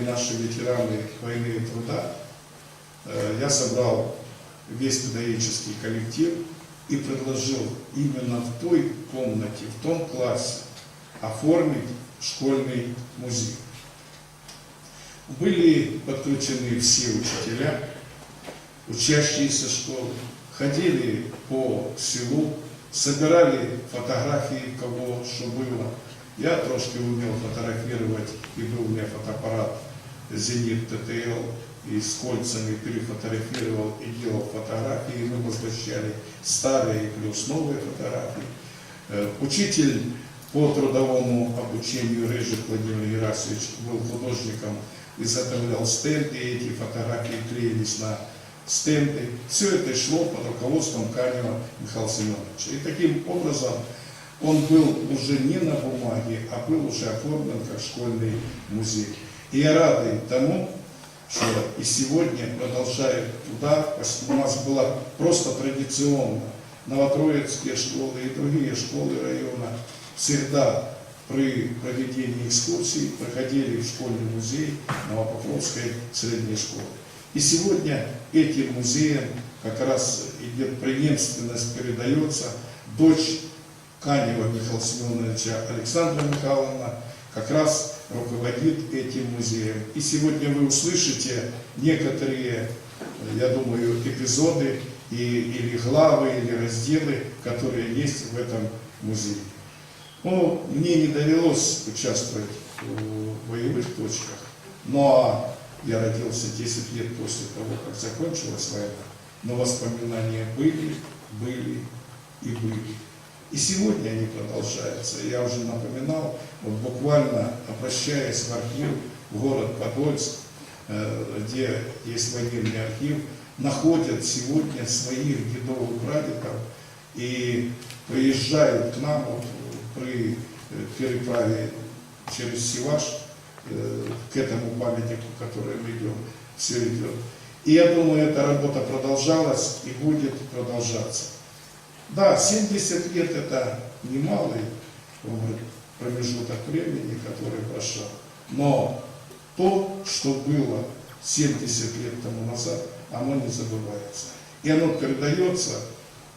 наши ветераны войны и труда, э, я собрал весь педагогический коллектив и предложил именно в той комнате, в том классе оформить школьный музей. Были подключены все учителя, учащиеся школы, ходили по селу, собирали фотографии, кого что было. Я трошки умел фотографировать, и был у меня фотоаппарат «Зенит ТТЛ», и с кольцами перефотографировал и делал фотографии, и мы возвращали старые плюс новые фотографии. Э, Учитель по трудовому обучению Рыжик Владимир Герасович был художником, изготовлял стенды, и эти фотографии клеились на стенды. Все это шло под руководством Канева Михаила Семеновича. И таким образом он был уже не на бумаге, а был уже оформлен как школьный музей. И я рад тому, что и сегодня продолжает туда, у нас была просто традиционно новотроицкие школы и другие школы района всегда при проведении экскурсий проходили в школьный музей Новопокровской средней школы. И сегодня этим музеем как раз идет преемственность, передается дочь Канева Михаила Семеновича Александра Михайловна как раз руководит этим музеем. И сегодня вы услышите некоторые, я думаю, эпизоды и, или главы, или разделы, которые есть в этом музее. Ну, мне не довелось участвовать в боевых точках, но я родился 10 лет после того, как закончилась война, но воспоминания были, были и были. И сегодня они продолжаются. Я уже напоминал, вот буквально обращаясь в архив, в город Подольск, э, где есть военный архив, находят сегодня своих дедов и прадедов и приезжают к нам вот, при э, переправе через Севаш, э, к этому памятнику, который мы идем, все идет. И я думаю, эта работа продолжалась и будет продолжаться. Да, 70 лет это немалый промежуток времени, который прошел. Но то, что было 70 лет тому назад, оно не забывается. И оно передается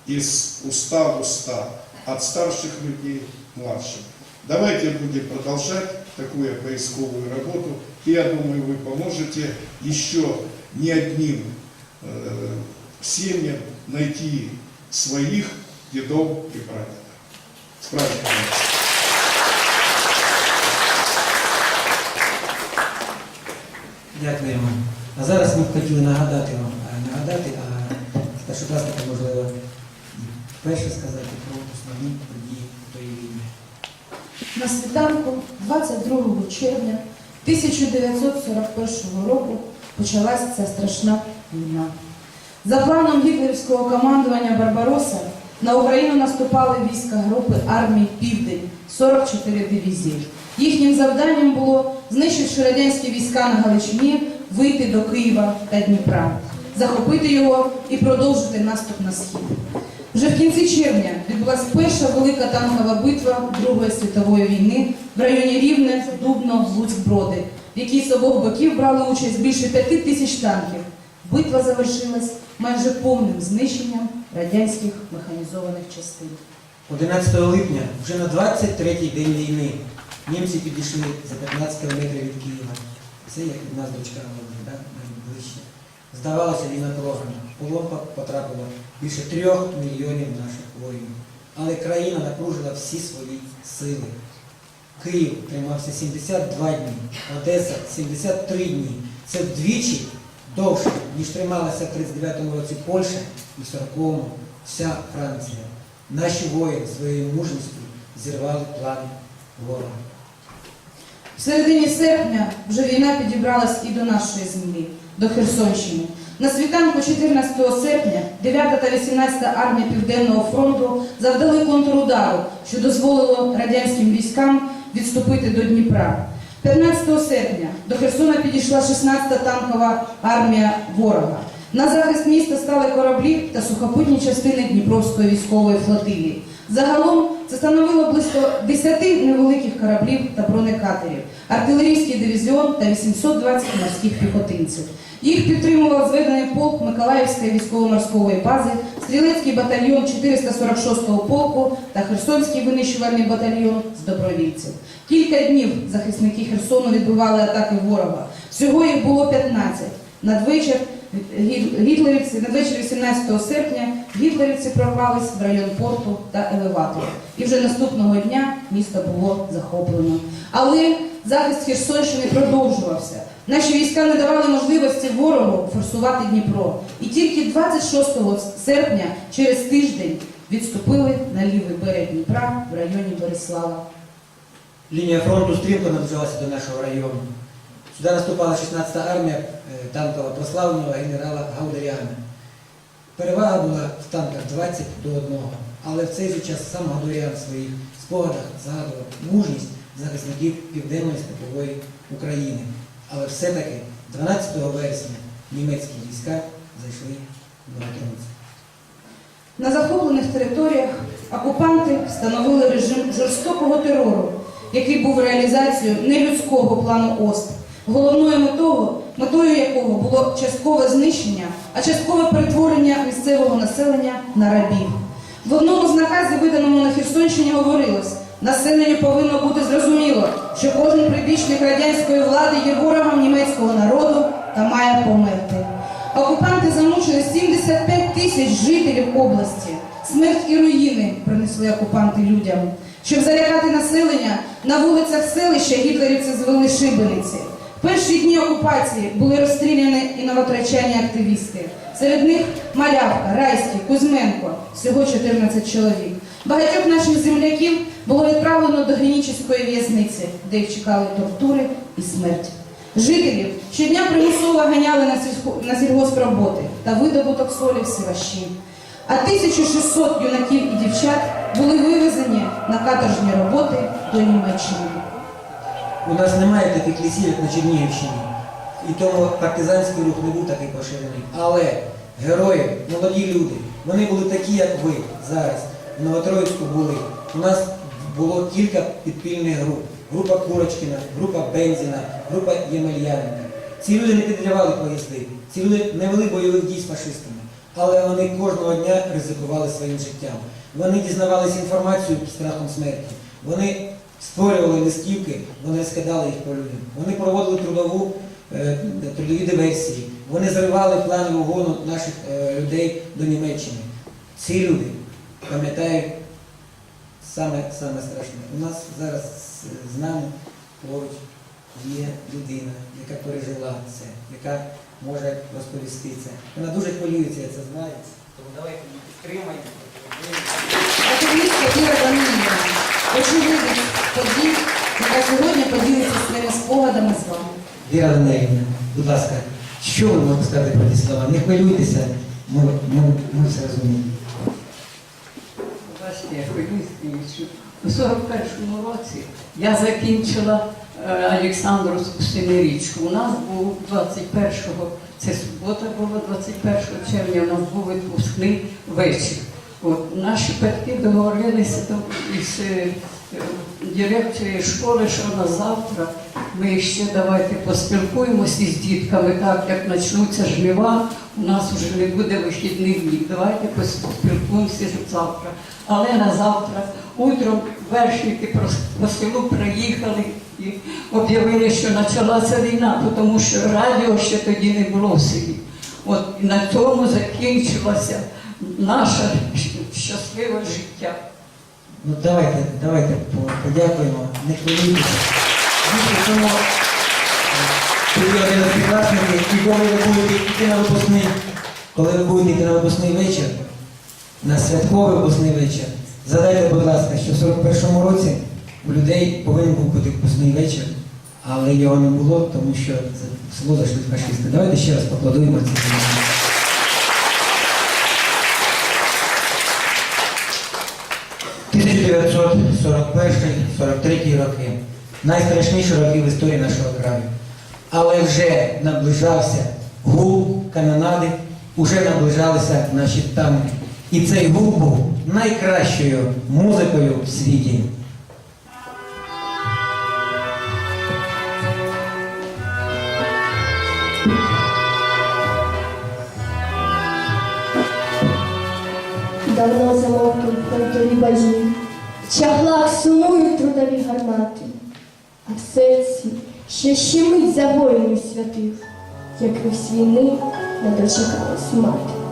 из уста в уста, от старших людей к младшим. Давайте будем продолжать такую поисковую работу. И я думаю, вы поможете еще не одним э, семьям найти своих дедов и прадедов. С праздником! Дякуємо. А зараз ми б хотіли нагадати вам, а, нагадати, а старшокласника, можливо, перше сказати про основні події тої війни. На світанку 22 червня 1941 року почалася ця страшна війна. За планом гітлерівського командування Барбароса на Україну наступали війська групи армій Південь 44 дивізії. Їхнім завданням було, знищивши радянські війська на Галичині, вийти до Києва та Дніпра, захопити його і продовжити наступ на схід. Вже в кінці червня відбулася перша велика танкова битва Другої світової війни в районі Рівне, Дубно, Луцьк-Броди, в якій з обох боків брали участь більше п'яти тисяч танків. Битва завершилась майже повним знищенням радянських механізованих частин. 11 липня, вже на 23-й день війни, німці підійшли за 15 кілометрів від Києва. Це як від нас дочка да? найближче. Здавалося, війна програна. В полон потрапило більше трьох мільйонів наших воїнів. Але країна напружила всі свої сили. Київ тримався 72 дні, Одеса 73 дні. Це вдвічі довше, ніж трималася в 39-му році Польща і в 40-му вся Франція. Наші воїни своєю мужністю зірвали плани ворога. В середині серпня вже війна підібралась і до нашої землі, до Херсонщини. На світанку 14 серпня 9 та 18 армія Південного фронту завдали контрудару, що дозволило радянським військам відступити до Дніпра. 15 серпня до Херсона підійшла 16-та танкова армія ворога. На захист міста стали кораблі та сухопутні частини Дніпровської військової флотилії. Загалом це становило близько 10 невеликих кораблів та бронекатерів. артилерійський дивізіон та 820 морських піхотинців. Їх підтримував зведений полк Миколаївської військово-морської бази, стрілецький батальйон 446-го полку та Херсонський винищувальний батальйон з добровільців. Кілька днів захисники Херсону відбивали атаки ворога. Всього їх було 15. Надвечір гітлерівці, надвечір 18 серпня гітлерівці прорвались в район порту та елеватора. І вже наступного дня місто було захоплено. Але захист Херсонщини продовжувався. Наші війська не давали можливості ворогу форсувати Дніпро. І тільки 26 серпня, через тиждень, відступили на лівий берег Дніпра в районі Борислава. Лінія фронту стрімко наближалася до нашого району. Сюди наступала 16-та армія е, танкова прославленого генерала Гаудеріана. Перевага була в танках 20 до 1, але в цей же час сам Гаудеріан в своїх спогадах згадував мужність захисників Південної степової України. Але все-таки 12 вересня німецькі війська зайшли в Новотроїцьк. На захоплених територіях окупанти встановили режим жорстокого терору, який був реалізацією нелюдського плану ОСТ, головною метою, метою якого було часткове знищення, а часткове перетворення місцевого населення на рабів. В одному з наказів, виданому на Херсонщині, говорилось, населенню повинно бути зрозуміло, що кожен прибічник радянської влади є ворогом німецького народу та має померти. Окупанти замучили 75 тисяч жителів області. Смерть і руїни принесли окупанти людям. Щоб залякати населення, на вулицях селища гітлерівці звели шибениці. Перші дні окупації були розстріляні і новотрачані активісти. Серед них Малявка, Райський, Кузьменко, всього 14 чоловік. Багатьох наших земляків було відправлено до генічеської в'язниці, де їх чекали тортури і смерть. Жителів щодня примусово ганяли на, сільгоспроботи та видобуток солі в сиваші. А 1600 юнаків і дівчат були вивезені на каторжні роботи до Німеччини. У нас немає таких лісів, як на Чернігівщині. І тому партизанський рух не був такий поширений. Але герої, молоді люди, вони були такі, як ви зараз. В Новотроїцьку були. У нас було кілька підпільних груп. Група Курочкіна, група Бензіна, група Ємельяненка. Ці люди не підривали поїзди, ці люди не вели бойових дій з фашистами. Але вони кожного дня ризикували своїм життям. Вони дізнавалися інформацію під страхом смерті. Вони створювали листівки, вони скидали їх по людям. Вони проводили трудову, е, трудові диверсії. Вони зривали плани угону наших е, людей до Німеччини. Ці люди пам'ятають саме, саме страшне. У нас зараз з- нами поруч є людина, яка пережила це, яка може розповісти це. Вона дуже хвилюється, це знаю. Тому давайте підтримаємо. Активістка Віра Данилівна, очевидець подій, яка сьогодні поділиться своїми спогадами з вами. Віра Данилівна, будь ласка, що ви можете сказати про ці слова? Не хвилюйтеся, ми, ми, ми все розуміємо. Бачите, я хвилююсь, що у 41-му році я закінчила е, Олександровську семирічку. У нас був 21-го, це субота була, 21 червня, у нас був відпускний вечір. От, наші батьки договорилися із е, е, школи, що на завтра ми ще давайте поспілкуємося з дітками, так як почнуться жнива, у нас вже не буде вихідних днів. Давайте поспілкуємося завтра. Але на завтра утром вершники по, селу приїхали і об'явили, що почалася війна, тому що радіо ще тоді не було в селі. От на цьому закінчилося наше щ- щасливе життя. Ну давайте, давайте подякуємо. Не хвилюйтеся. Дійсно, е, прийомі співвласники, і коли ви будете йти на випускний, коли ви будете йти на випускний вечір, на святковий випускний вечір, задайте, будь ласка, що в 41-му році у людей повинен був бути випускний вечір, але його не було, тому що це слово зайшли фашисти. Давайте ще раз поплодуємо цим. 41-43 роки, найстрашніші роки в історії нашого краю. Але вже наближався гул канонади, вже наближалися наші танки. І цей гул був найкращою музикою в світі. Давно замовкли фронтові базі. В сумують трудові гармати, а в серці ще щемить за воїнів святих, яких з війни не дочекалась мати.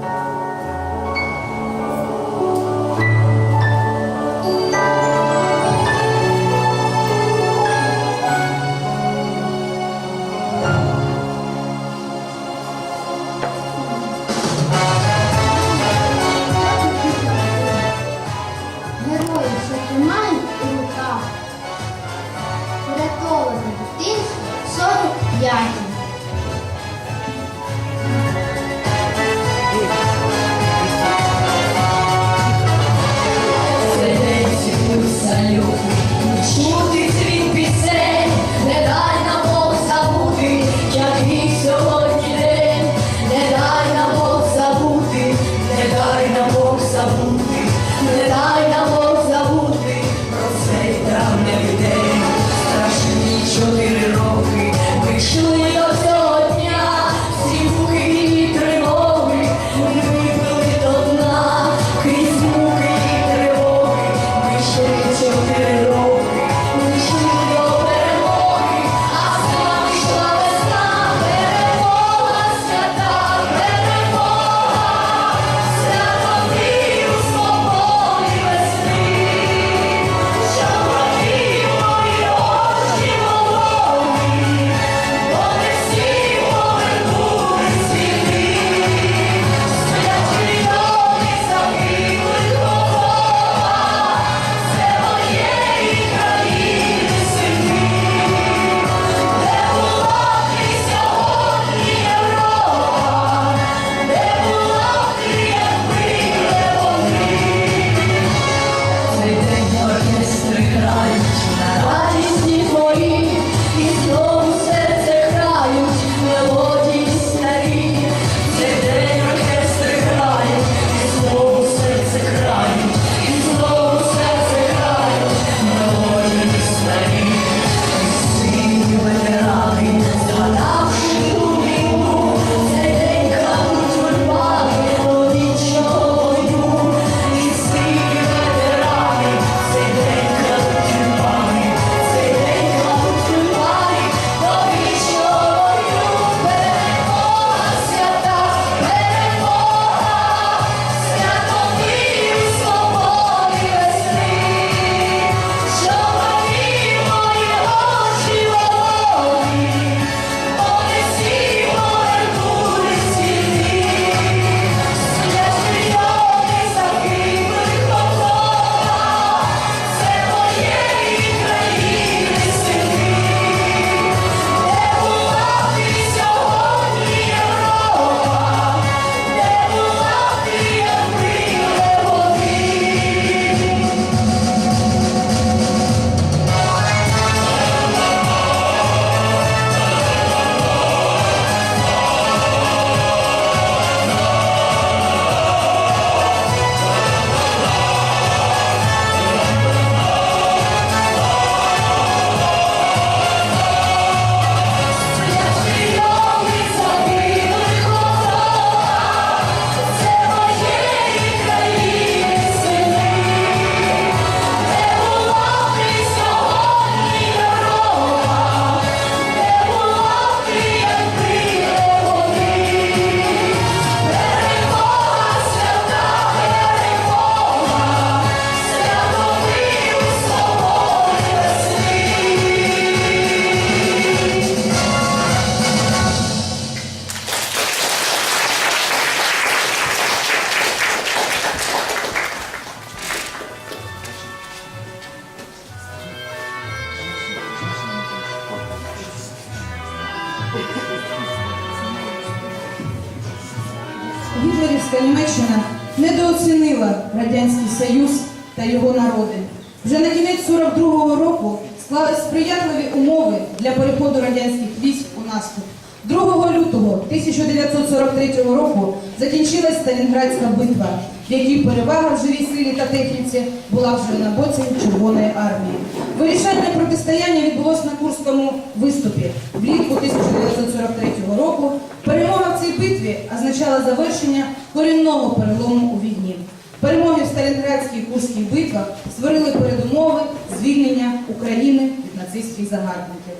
силі та техніці була вже на боці Червоної армії. Вирішальне протистояння відбулося на Курському виступі влітку 1943 року. Перемога в цій битві означала завершення корінного перелому у війні. Перемоги в Сталінградській і Курській битвах створили передумови звільнення України від нацистських загарбників.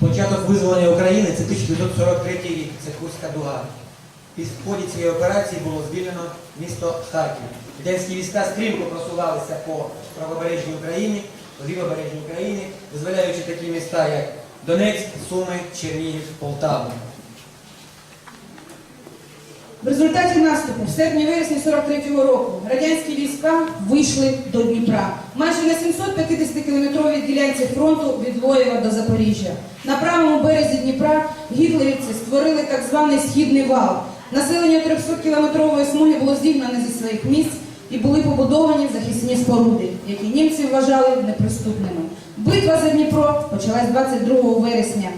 Початок визволення України це 1943 рік. Це Курська дуга. Під в ході цієї операції було звільнено місто Харків. Радянські війська стрімко просувалися по правобережній Україні, лівобережній Україні, дозволяючи такі міста, як Донецьк, Суми, Чернігів, Полтава. В результаті наступу в серпні-вересні 43-го року радянські війська вийшли до Дніпра. Майже на 750-кілометровій ділянці фронту від Лоєва до Запоріжжя. На правому березі Дніпра гітлерівці створили так званий східний вал. Населення 300-кілометрової смуги було зігнане зі своїх місць і були побудовані захисні споруди, які німці вважали неприступними. Битва за Дніпро почалась 22 вересня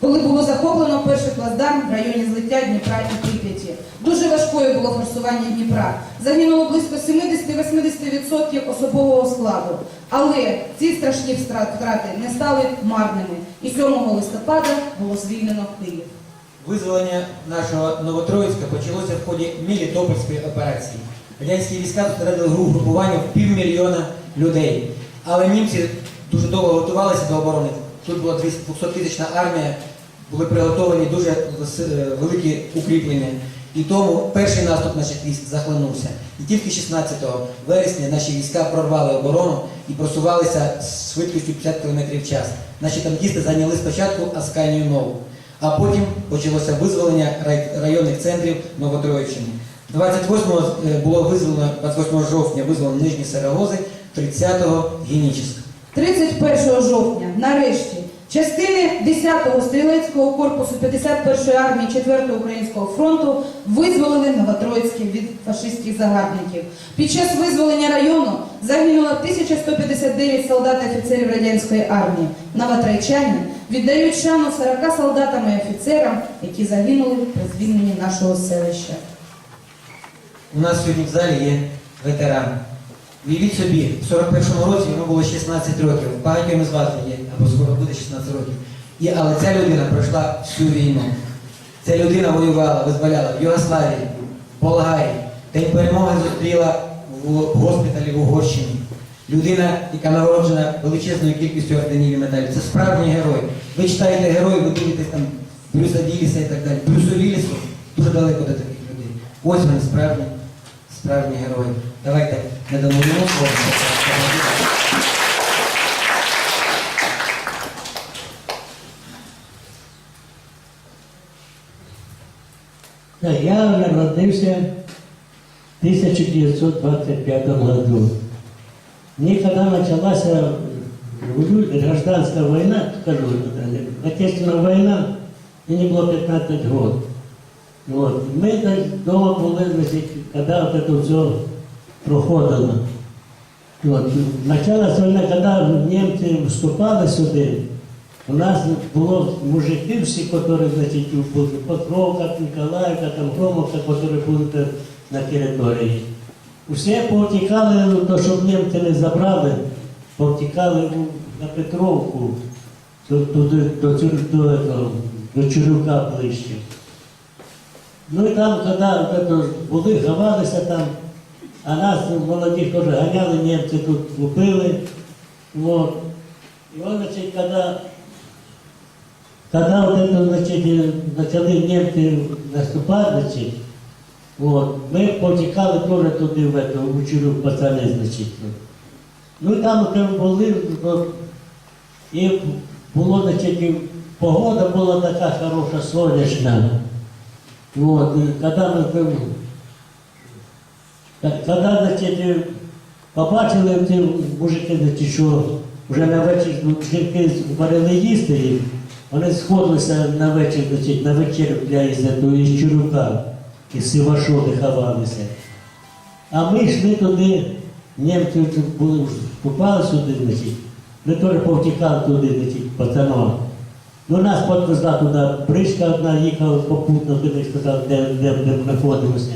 коли було захоплено перший плацдарм в районі злиття Дніпра і Прип'яті. Дуже важкою було форсування Дніпра. Загинуло близько 70-80% особового складу. Але ці страшні втрати не стали марними. І 7 листопада було звільнено Київ. Визволення нашого Новотроїцька почалося в ході Мелітопольської операції. Радянські війська зосередили гру групування в півмільйона людей. Але німці дуже довго готувалися до оборони. Тут була 200-тисячна армія, були приготовані дуже е, великі укріплення. І тому перший наступ наших військ захлинувся. І тільки 16 вересня наші війська прорвали оборону і просувалися з швидкістю 50 км в час. Наші танкісти зайняли спочатку Асканію Нову, а потім почалося визволення районних центрів Новотроївщини. 28 е, було визволено, 28 жовтня визволено Нижні Серегози, 30-го Генічеськ. 31 жовтня, нарешті, частини 10-го стрілецького корпусу 51-ї армії 4-го українського фронту визволили Новотроїцьке від фашистських загарбників. Під час визволення району загинуло 1159 солдат і офіцерів радянської армії. Новотройчані віддають шану 40 солдатам і офіцерам, які загинули при звільненні нашого селища. У нас сьогодні в залі є ветеран. Уявіть собі, в 41-му році йому було 16 років. Багатьом із вас є, або скоро буде 16 років. І, але ця людина пройшла всю війну. Ця людина воювала, визволяла в Югославії, в Болгарії. День перемоги зустріла в госпіталі в Угорщині. Людина, яка нагороджена величезною кількістю орденів і медалей. Це справжній герой. Ви читаєте герої, ви дивитесь там Брюса Вілліса і так далі. Брюсу Віллісу дуже далеко до таких людей. Ось вони справжні, справжні герої. Давайте не дамо йому слово. Я народився в 1925 году. Мне когда началась э, гражданская война, скажу, э, Отечественная война, мне было 15 год. Вот. И Мы так дома були, значить, когда вот это все проходило. Вот. Началась війна, коли німці вступали сюди, у нас було мужики всі, які, значить, були Покровка, Ніколаївка, там Громовка, які були тут на території. Усі повтікали, ну, то, щоб німці не забрали, повтікали у- на Петровку, до, туди, до, Цюр- до, этого, до Чурюка ближче. Ну і там, коли от это, були, ховалися там, а нас молоді теж ганяли, німці тут купили. Вот. І он, значить, коли когда вот это, значит, э, начали немцы наступать, значит, вот, мы повтікали теж туди, в эту, у Чурюк, пацани, значить. Ну і там там були, ну, і було, значить, погода була така хороша, сонячна. Вот, и когда ми та- значить, побачили ці мужики, значить, що вже на вечір ну, жінки варили їсти їм, вони сходилися на вечір, значить, на вечір для їздити із Чурука, із Сивашоди ховалися. А ми йшли туди, німці були, попали сюди, значить, ми теж повтікали туди, значить, пацаном. Ну, нас підвезла туди бричка одна їхала попутно, туди сказав, де, де, де ми знаходимося.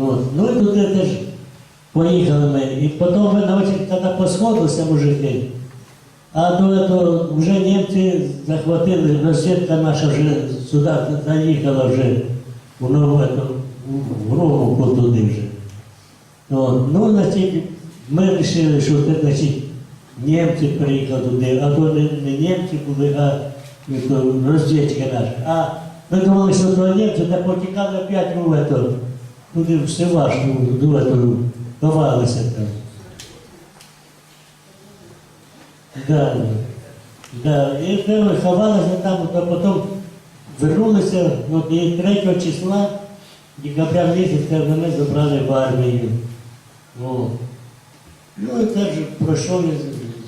От. Ну і туди теж поїхали ми. І потім ми на очі, коли посходилися мужики, а до этого вже німці захватили, розвідка наша вже сюди заїхала вже в нову, эту, в Громовку туди вже. От, ну, значить, ми вирішили, що це, значить, німці приїхали туди, а то не, не німці були, а ну, то розвідчики наші. А ми думали, що то німці, та потікали опять у это, туди в Сиваш, ну, до этого, ховалися там. Да, да. І це ми ховалися там, а потім вернулися, от, 3 числа декабря місяця мене забрали в армію. О. Ну і теж пройшов із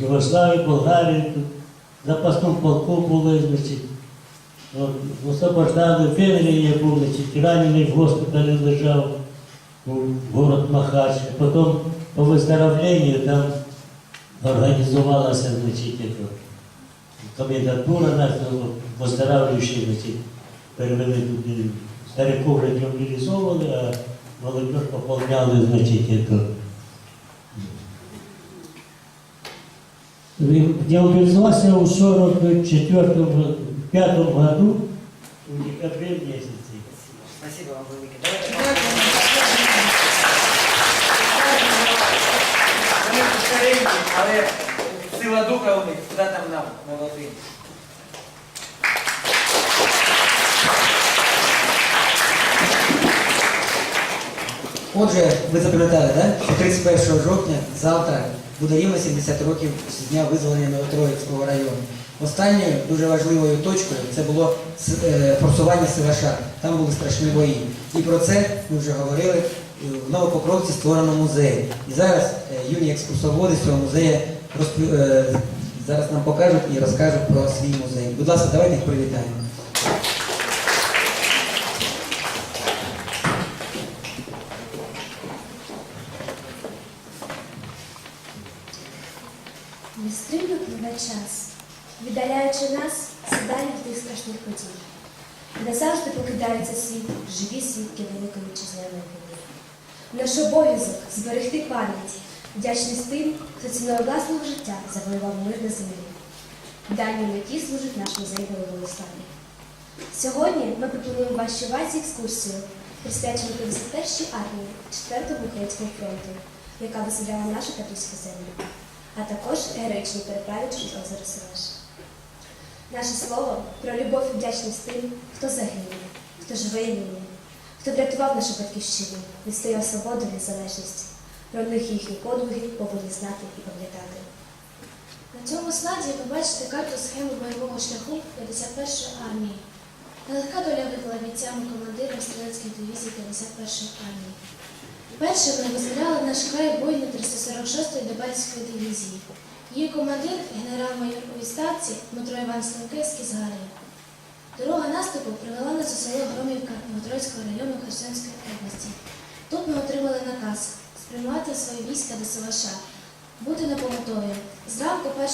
Югославії, Болгарії, в запасному полку були, значить. Освобождали в Венгрії я був, значить, ранений в госпіталі лежав у город Махач. Потім по виздоровленню там організувалася, значить, ето, комендатура наша, виздоравлюючі, перевели туди. Стариков вже мобілізовували, а молодежь пополняли, значить, это. Я мобилизовался в 44 пятом году, в декабре месяце. Спасибо вам велике. Сила духа у них, куди там нам, молодим. Отже, ви запам'ятали, да? що 31 жовтня, завтра, буде рівно 70 років з дня визволення Новотроїцького району. Останньою дуже важливою точкою це було е, форсування Сиваша. Там були страшні бої. І про це ми вже говорили. В Новопокровці створено музей. І зараз е, юні екскурсоводи з цього музею розпи- е, зараз нам покажуть і розкажуть про свій музей. Будь ласка, давайте їх привітаємо. Нестримно пливе час, віддаляючи нас сідає тих страшних подій. Назавжди покидається світ, живі свідки великої вітчизняної війни. Наш обов'язок зберегти пам'ять, вдячність тим, хто ціною власного життя завоював мир на землі. Даній меті служить наш музей бойової слави. Сьогодні ми пропонуємо вашій увазі екскурсію, присвячену 51-й армії 4-го Українського фронту, яка виселяла нашу католицьку землю а також героїчні переправи через озеро Силаш. Наше слово про любов і вдячність тим, хто загинув, хто живе і війни, хто врятував нашу батьківщину, відстояв свободу і незалежність. Про них їхні подвиги повинні знати і пам'ятати. На цьому слайді ви бачите карту схеми бойового шляху 51-ї армії. Нелегка доля випала бійцям і командирам стрілецьких дивізій 51-ї армії. Перше вони визволяли наш край бойні 346-ї Дебальської дивізії. Її командир, генерал-майор у відставці Дмитро Іван Станкевський згадує. Дорога наступу привела нас у село Громівка Новотроїцького району Херсонської області. Тут ми отримали наказ спрямувати свої війська до Севаша, бути на поготові. Зранку 1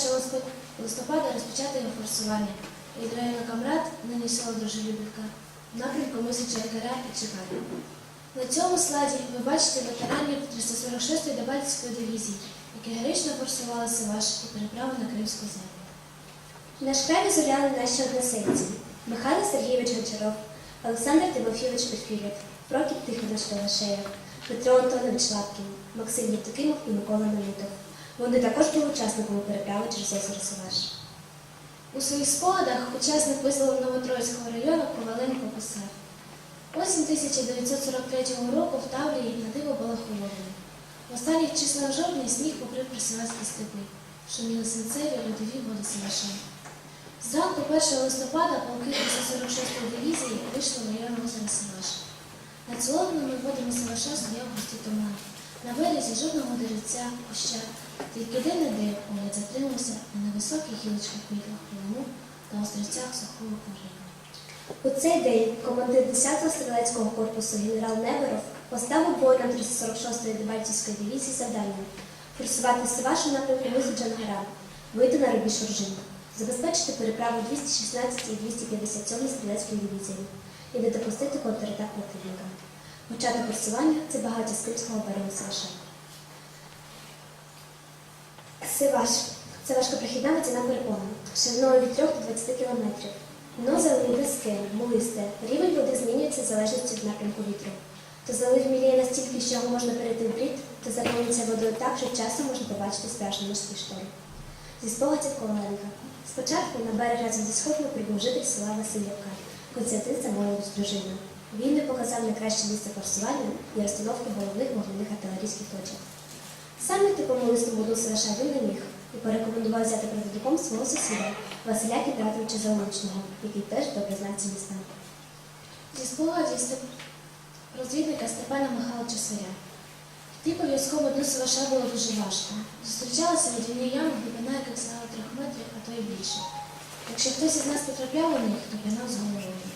листопада- розпочати його форсування від Камрад, нині село Дружелюбівка, напрямку Мисича Якаря і Чекаря. На цьому слайді ви бачите ветеранів 346-ї Дебальцівської дивізії, які героїчно форсували Севаш і переправи на Кримську землю. Наш край визволяли наші односельці Михайло Сергійович Гончаров, Олександр Тимофійович Перфілєв, Прокіп Тихонович Талашеєв, Петро Антонович Лапкін, Максим Євтокимов і Микола Мелітов. Вони також були учасниками переправи через озеро Сиваш. У своїх спогадах учасник визволеного Новотроїцького району Коваленко писав. Осінь 1943 року в Таврії на диво була холодною. В останніх числах жовтня сніг покрив присилацькі степи, шуміли синцеві льодові води Севаша. Зранку 1 листопада полки 346-ї дивізії вийшли Севаш. Над солодними водами Севаша стояв густий туман. На березі жодного деревця, куща, тільки де-не-де погляд затримався на невисоких гілочках квітлах полину та острівцях сухого коріння. У цей день командир 10-го стрілецького корпусу генерал Неверов поставив воїнам 346-ї Дебальцівської дивізії завдання форсувати Сивашу напрямку Джангара, вийти на рубіж Оржин, забезпечити переправу 216 і 257 стрілецької дивізії і не допустити контратак противника. Початок форсування це багаття з Кримського берегу Сиваша. Сиваш це важкопрохідна водяна перепона, шириною від 3 до 20 кілометрів. Дно залив низьке, мулисте. Рівень води змінюється залежності від напрямку вітру. То залив міліє настільки, що його можна перейти в брід, та заповниться водою так, що часто можна побачити справжній морський шторм. Зі спогадів Коваленка. Спочатку на берег разом зі сходами прибув житель села Васильівка, Константин Самойлов з дружиною. Він не показав найкраще місце форсування і розстановки головних вогняних артилерійських точок. Саме типовому листу воду Сараша він не міг і порекомендував взяти провідником свого сусіда Василя Кіндратовича Залучного, який теж добре знав ці міста. Зі спогадів розвідника Степана Михайловича Свиря. Йти по військовому дну Саваша було дуже важко. Зустрічалися водяні ями, глибина яких сягала трьох метрів, а то й більше. Якщо хтось із нас потрапляв у них, то пінав з головою.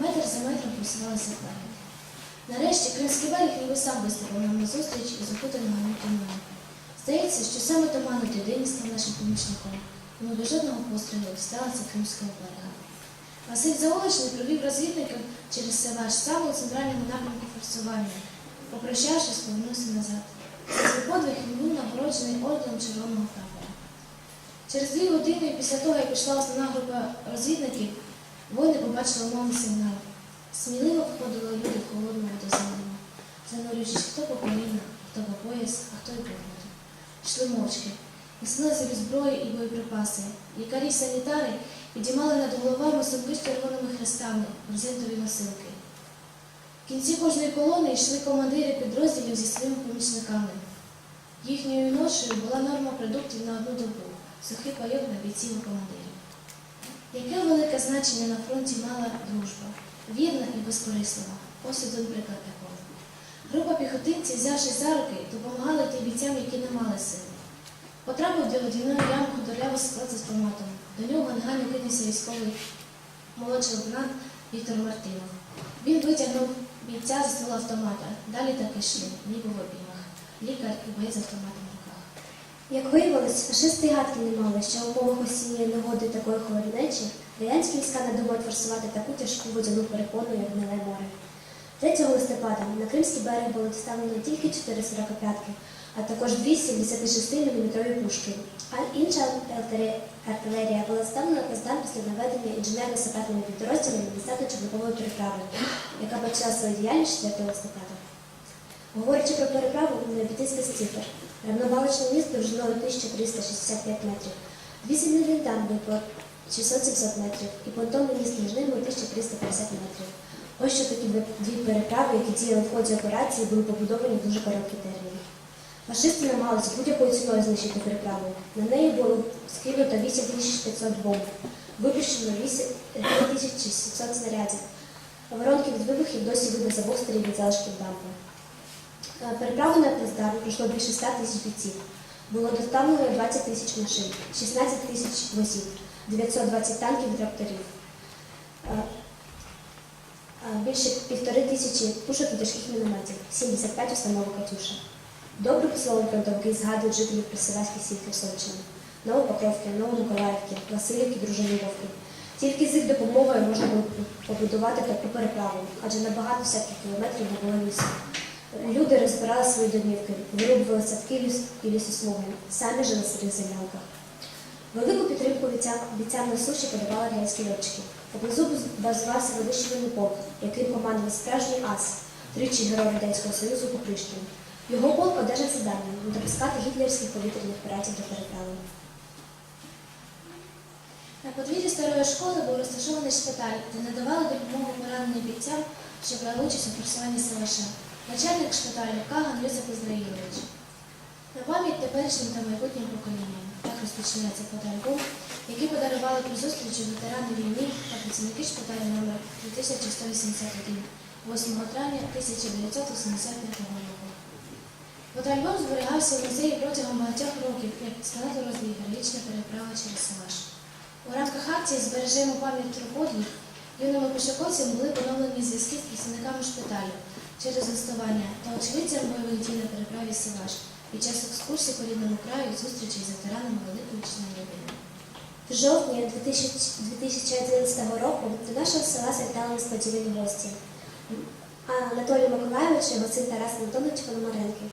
Метр за метром просувалися вперед. Нарешті Кримський берег ніби сам виставив нам на зустріч із окутаними туманом. Здається, що саме туман той день став нашим помічником, і ми без жодного пострілу сталися Кримського берега. Василь Заолочний провів розвідників через Севаш саме у центральному напрямку форсування. Попрощавшись, повернувся назад. За свій подвиг він був нагороджений орденом Червоного прапора. Через дві години після того, як пішла основна група розвідників, воїни побачили умовний сигнал. Сміливо входили люди в холодну водоземлю, занурюючись хто по коліна, хто по пояс, а хто й по воду. Йшли мовчки, несли собі зброю і боєприпаси. Лікарі санітари підіймали над головами сумки з червоними хрестами, брезентові носилки. В кінці кожної колони йшли командири підрозділів зі своїми помічниками. Їхньою ношею була норма продуктів на одну добу, сухий пайок на бійців і командирів. Яке велике значення на фронті мала дружба, вірна і безкорислива. Ось один приклад такого. Група піхотинців, взявшись за руки, допомагала тим бійцям, які не мали сили. Потрапив до водяної ями худорлявий склад з автоматом. До нього негайно кинувся військовий молодший лейтенант Віктор Мартинов. Він витягнув бійця зі ствола автомата. Далі так і йшли, ніби в обіймах. Лікар і боєць автоматом. Як виявилось, фашисти гадки не мали, що в умовах осінньої негоди такої холоднечі радянські війська надумають форсувати таку тяжку водяну перепону, як Гниле море. 3 листопада на Кримський берег було доставлено тільки 4 45-ки, а також 2 76-мм пушки. А інша артилерія- була ставлена на Каздан після наведення інженерно-саперними підрозділами десантно-човникової переправи, яка почала свою діяльність 4 листопада. Говорячи про переправу, не обійтися без цифр. Равноваличне місто довжиною 1365 метрів, дві сильні по 600-700 метрів і понтонний міст між ними 1350 метрів. Ось що такі дві- переправи, які діяли в ході операції, були побудовані в дуже короткі терміни. Фашисти намагалися будь-якою ціною знищити переправу. На неї було скинуто 8500 бомб, випущено 8700 снарядів. Воронки від вибухів досі видно з обох сторін від залишків дамби. Е, Переправу на Плацдарм пройшло більше 100 тисяч бійців. Було доставлено 20 тисяч машин, 16 тисяч возів, 920 танків і тракторів. Е, е, Більше півтори тисячі пушок і тяжких мінометів, 75 установок «Катюша». Добрим словом фронтовики згадують жителів присилаських сіл Херсонщини, Новопокровки, Новомиколаївки, Васильівки, Дружини Вовки. Тільки з їх допомогою можна було побудувати таку переправу, адже на багато всяких кілометрів не було лісу. Люди розбирали свої домівки, вирубували садки і лісосмуги, самі жили в своїх землянках. Велику підтримку бійцям, на суші подавали радянські льотчики. Поблизу базувався винищувальний полк, яким командував справжній ас, тричі герой Радянського Союзу Купришкін. Його полк одержав завдання не допускати гітлерівських повітряних піратів до переправи. На подвір'ї старої школи був розташований шпиталь, де надавали допомогу пораненим бійцям, що брали участь у форсуванні Севаша. Начальник шпиталю Каган Йосип Ізраїлович. На пам'ять теперішнім та майбутнім поколінням. Так розпочинається фотоальбом, який подарували при зустрічі ветерани війни та працівники шпиталю номер 2181 8 травня 1985 року. Фотоальбом зберігався в музеї протягом багатьох років, як у розділі героїчна переправа через Саваш. У рамках акції збережемо пам'ять подвиг юними пішоходцями були поновлені зв'язки з працівниками шпиталю через листування та очевидцям бойових дій на переправі Саваш під час екскурсії по рідному краю і зустрічі з ветеранами Великої Вітчизняної війни. В жовтні 2011 року до нашого села завітали несподівані гості. Анатолій Миколайович і син Тарас Антонович Пономаренки.